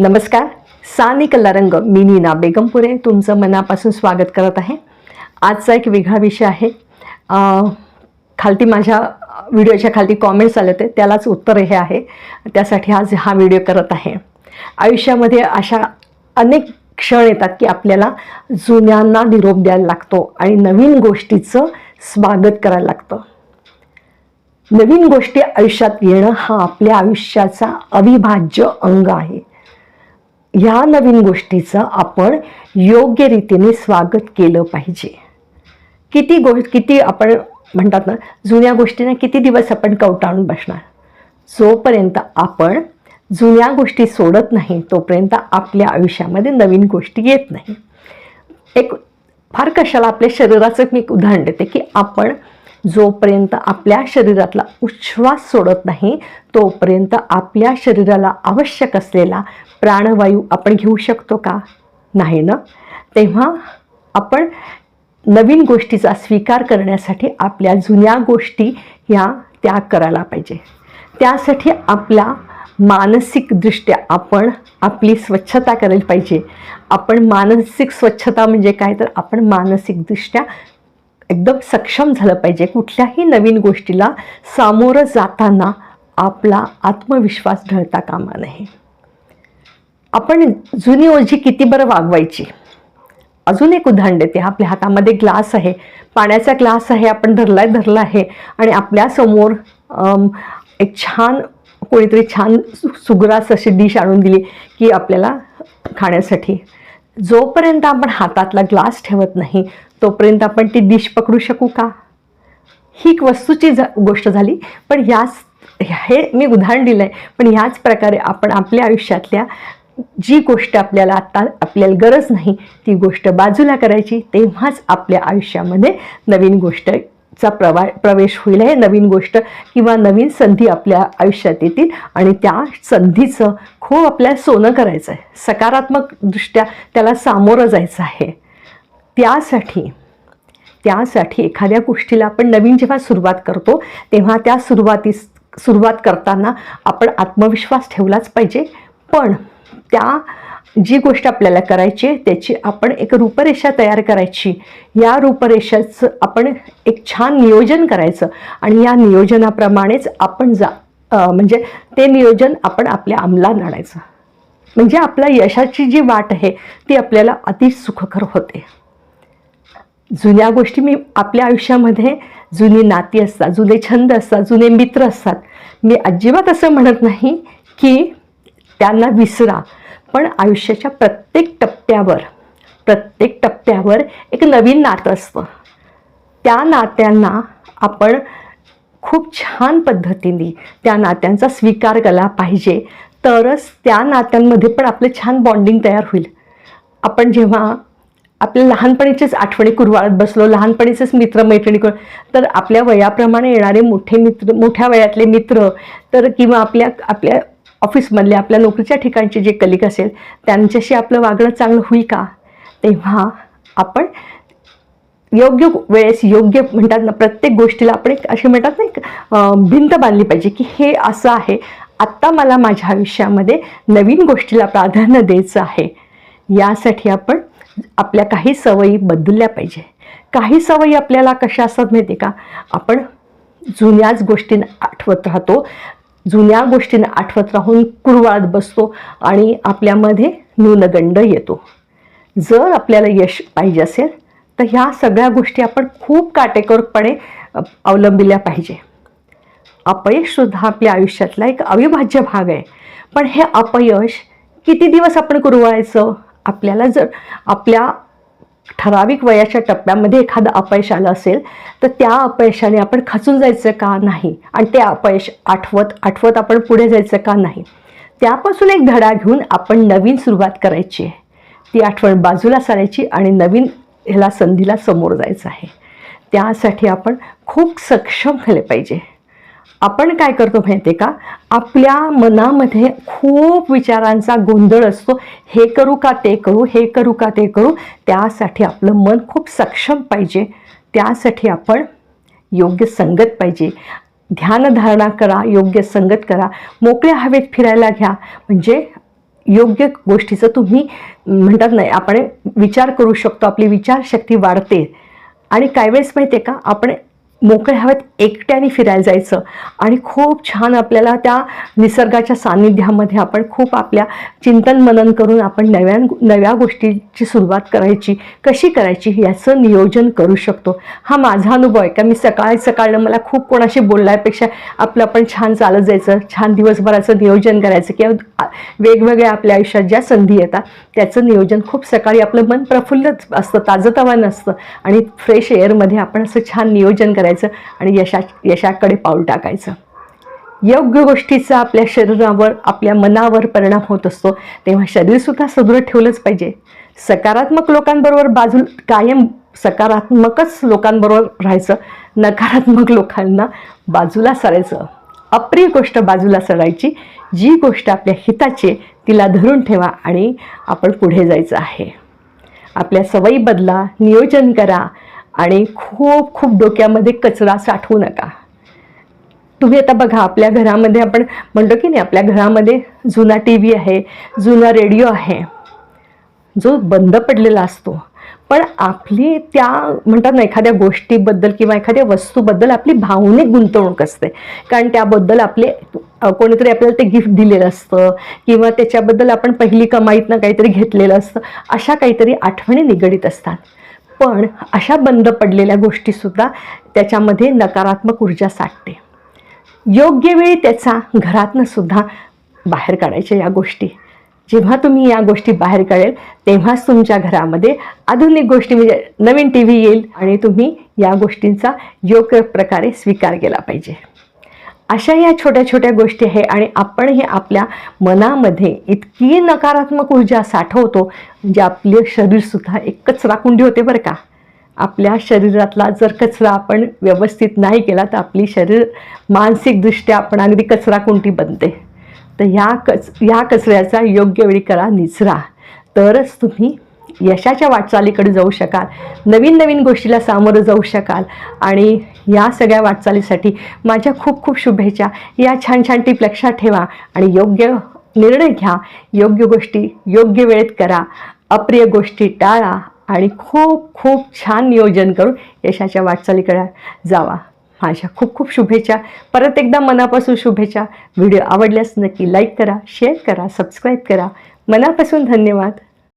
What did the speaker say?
नमस्कार. सानिक लरंग मी नीना बेगमपुरे. तुमचं मनापासून स्वागत करत आहे. आजचा एक वेगळा विषय आहे. खालती माझ्या व्हिडिओच्या खालती कॉमेंट्स आले होते. त्यालाच उत्तर हे आहे. त्यासाठी आज हा व्हिडिओ करत आहे. आयुष्यामध्ये अशा अनेक क्षण येतात की आपल्याला जुन्यांना निरोप द्यायला लागतो आणि नवीन गोष्टीचं स्वागत करायला लागतं. नवीन गोष्टी आयुष्यात येणं हा आपल्या आयुष्याचा अविभाज्य अंग आहे. ह्या नवीन गोष्टीचं आपण योग्य रीतीने स्वागत केलं पाहिजे. किती गो किती आपण म्हणतात ना जुन्या गोष्टींना किती दिवस आपण कवटाळून बसणार? जोपर्यंत आपण जुन्या गोष्टी सोडत नाही तोपर्यंत आपल्या आयुष्यामध्ये नवीन गोष्टी येत नाही. एक फार कशाला आपल्या शरीराचं मी एक उदाहरण देते की आपण जोपर्यंत आपल्या शरीरातला उच्छ्वास सोडत नाही तोपर्यंत आपल्या शरीराला आवश्यक असलेला प्राणवायू आपण घेऊ शकतो का? नाही ना? तेव्हा आपण नवीन गोष्टीचा स्वीकार करण्यासाठी आपल्या जुन्या गोष्टी ह्या त्याग करायला पाहिजे. त्यासाठी आपला मानसिकदृष्ट्या आपण आपली स्वच्छता करायला पाहिजे. आपण मानसिक स्वच्छता म्हणजे काय? तर आपण मानसिकदृष्ट्या एकदम सक्षम झालं पाहिजे. कुठल्याही नवीन गोष्टीला सामोरं जाताना आपला आत्मविश्वास ढळता कामा नये. आपण जुनी ओझी किती बरं वागवायची? अजून एक उदाहरण देते. आपल्या हातामध्ये ग्लास आहे. पाण्याचा ग्लास आहे. आपण धरलाय धरला आहे. आणि आपल्यासमोर एक छान कोणीतरी छान सुग्रास अशी डिश आणून दिली की आपल्याला खाण्यासाठी. जोपर्यंत आपण हातातला ग्लास ठेवत नाही तोपर्यंत आपण ती डिश पकडू शकू का? ही एक वस्तूची जा गोष्ट झाली. पण ह्याच हे मी उदाहरण दिलं आहे पण ह्याच प्रकारे आपण आपल्या आयुष्यातल्या जी गोष्ट आपल्याला आत्ता आपल्याला गरज नाही ती गोष्ट बाजूला करायची तेव्हाच आपल्या आयुष्यामध्ये नवीन गोष्टचा प्रवा प्रवेश होईल. आहे नवीन गोष्ट किंवा नवीन संधी आपल्या आयुष्यात येतील आणि त्या संधीचं खूप आपल्याला सोनं करायचं आहे सकारात्मकदृष्ट्या त्याला सामोरं जायचं आहे. त्यासाठी त्यासाठी एखाद्या गोष्टीला आपण नवीन जेव्हा सुरुवात करतो तेव्हा त्या सुरुवातीस सुरुवात करताना आपण आत्मविश्वास ठेवलाच पाहिजे. पण त्या जी गोष्ट आपल्याला करायची आहे त्याची आपण एक रूपरेषा तयार करायची. या रूपरेषाचं आपण एक छान नियोजन करायचं आणि या नियोजनाप्रमाणेच आपण जा म्हणजे ते नियोजन आपण आपल्या अंमलात आणायचं. म्हणजे आपल्या यशाची जी वाट आहे ती आपल्याला अति सुखकर होते. जुन्या गोष्टी मी आपल्या आयुष्यामध्ये जुनी नाती असतात जुने छंद असतात जुने मित्र असतात. मी अजिबात असं म्हणत नाही की त्यांना विसरा. पण आयुष्याच्या प्रत्येक टप्प्यावर प्रत्येक टप्प्यावर एक नवीन नातं असतं. त्या नात्यांना आपण खूप छान पद्धतीने त्या नात्यांचा स्वीकार केला पाहिजे. तरच त्या नात्यांमध्ये पण आपलं छान बॉन्डिंग तयार होईल. आपण जेव्हा आपल्या लहानपणीचेच आठवणी कुरवाळत बसलो लहानपणीचेच मित्र मैत्रिणी करून तर आपल्या वयाप्रमाणे येणारे मोठे मित्र मोठ्या वयातले मित्र तर किंवा आपल्या आपल्या ऑफिसमधले आपल्या नोकरीच्या ठिकाणचे जे कलिक असेल त्यांच्याशी आपलं वागणं चांगलं होईल का? तेव्हा आपण योग्य वेळेस योग्य म्हणतात ना प्रत्येक गोष्टीला आपण एक अशी म्हणतात ना एक भिंत बांधली पाहिजे की हे असं आहे आत्ता मला माझ्या आयुष्यामध्ये नवीन गोष्टीला प्राधान्य द्यायचं आहे. यासाठी आपण आपल्या काही सवयी बदलल्या पाहिजे. काही सवयी आपल्याला कशा असतात माहिती का? आपण जुन्याच गोष्टींना आठवत राहतो. जुन्या गोष्टींना आठवत राहून कुरवाळत बसतो आणि आपल्यामध्ये न्यूनगंड येतो. जर आपल्याला यश पाहिजे असेल तर ह्या सगळ्या गोष्टी आपण खूप काटेकोरपणे अवलंबिल्या पाहिजे. अपयशसुद्धा आपल्या आयुष्यातला एक अविभाज्य भाग आहे. पण हे अपयश किती दिवस आपण कुरवायचं आपल्याला जर आपल्या ठराविक वयाच्या टप्प्यामध्ये एखादं अपयश आलं असेल तर त्या अपयशाने आपण खचून जायचं का नाही? आणि ते अपयश आठवत आठवत आपण पुढे जायचं का नाही? त्यापासून एक धडा घेऊन आपण नवीन सुरुवात करायची आहे. ती आठवण बाजूला सारायची आणि नवीन ह्याला संधीला समोर जायचं आहे. त्यासाठी आपण खूप सक्षम झाले पाहिजे. आपण काय करतो माहिती आहे का? आपल्या मनामध्ये खूप विचारांचा गोंधळ असतो. हे करू का ते करू हे करू का ते करू? त्यासाठी आपलं मन खूप सक्षम पाहिजे. त्यासाठी आपण योग्य संगत पाहिजे. ध्यानधारणा करा योग्य संगत करा. मोकळ्या हवेत फिरायला घ्या. म्हणजे योग्य गोष्टीचं तुम्ही म्हणतात नाही आपण विचार करू शकतो. आपली विचारशक्ती वाढते. आणि काही वेळेस माहिती आहे का? आपण मोकळ्या हवेत एकट्याने फिरायला जायचं. आणि खूप छान आपल्याला त्या निसर्गाच्या सान्निध्यामध्ये आपण खूप आपल्या चिंतन मनन करून आपण नव्या नव्या गोष्टीची सुरुवात करायची कशी करायची याचं नियोजन करू शकतो. हा माझा अनुभव आहे का? मी सकाळी सकाळनं मला खूप कोणाशी बोलण्यापेक्षा आपलं आपण छान चालत जायचं छान दिवसभराचं नियोजन करायचं किंवा वेगवेगळ्या आपल्या आयुष्यात ज्या संधी येतात त्याचं नियोजन खूप सकाळी आपलं मन प्रफुल्लच असतं ताजंतवान असतं. आणि फ्रेश एअरमध्ये आपण असं छान नियोजन करायचं. आणि यशा यशाकडे पाऊल टाकायचं. योग्य गोष्टीचा आपल्या शरीरावर आपल्या मनावर परिणाम होत असतो. तेव्हा शरीरसुद्धा सदृढ ठेवलंच पाहिजे. सकारात्मक लोकांबरोबर बाजू कायम सकारात्मकच लोकांबरोबर राहायचं. नकारात्मक लोकांना बाजूला सरायचं. अप्रिय गोष्ट बाजूला सरायची. जी गोष्ट आपल्या हिताची तिला धरून ठेवा आणि आपण पुढे जायचं आहे. आपल्या सवयी बदला नियोजन करा. आणि खूप खूप डोक्यामध्ये कचरा साठवू नका. तुम्ही आता बघा आपल्या घरामध्ये आपण म्हणतो की नाही आपल्या घरामध्ये जुना टी व्ही आहे जुना रेडिओ आहे जो बंद पडलेला असतो. पण आपली त्या म्हणतात ना एखाद्या गोष्टीबद्दल किंवा एखाद्या वस्तूबद्दल आपली भावनिक गुंतवणूक असते. कारण त्याबद्दल आपले कोणीतरी आपल्याला ते गिफ्ट दिलेलं असतं किंवा त्याच्याबद्दल आपण पहिली कमाईतनं काहीतरी घेतलेलं असतं अशा काहीतरी आठवणी निगडीत असतात. पण अशा बंद पडलेल्या गोष्टीसुद्धा त्याच्यामध्ये नकारात्मक ऊर्जा साठते. योग्य वेळी त्याचा घरातनंसुद्धा बाहेर काढायच्या या गोष्टी. जेव्हा तुम्ही या गोष्टी बाहेर काढेल तेव्हाच तुमच्या घरामध्ये आधुनिक गोष्टी म्हणजे नवीन टी व्ही येईल आणि तुम्ही या गोष्टींचा योग्य प्रकारे स्वीकार केला पाहिजे. अशा या छोट्या छोट्या गोष्टी आहे आणि आपणही आपल्या मनामध्ये इतकी नकारात्मक ऊर्जा साठवतो म्हणजे आपले शरीरसुद्धा एक कचराकुंडी होते बरं का. आपल्या शरीरातला जर कचरा आपण व्यवस्थित नाही केला तर आपली शरीर मानसिकदृष्ट्या आपण अगदी कचराकुंडी बनते. तर ह्या कच ह्या कचऱ्याचा योग्य वेळी करा निचरा. तरच तुम्ही यशाच्या वाटचालीकडे जाऊ शकाल नवीन नवीन गोष्टीला सामोरं जाऊ शकाल आणि या सगळ्या वाटचालीसाठी माझ्या खूप खूप शुभेच्छा. या छान छान टीप लक्षात ठेवा आणि योग्य निर्णय घ्या. योग्य गोष्टी योग्य वेळेत करा. अप्रिय गोष्टी टाळा आणि खूप खूप छान नियोजन करून यशाच्या वाटचालीकडे जावा. माझ्या खूप खूप शुभेच्छा. परत एकदा मनापासून शुभेच्छा. व्हिडिओ आवडल्यास नक्की लाईक करा शेअर करा सबस्क्राईब करा. मनापासून धन्यवाद.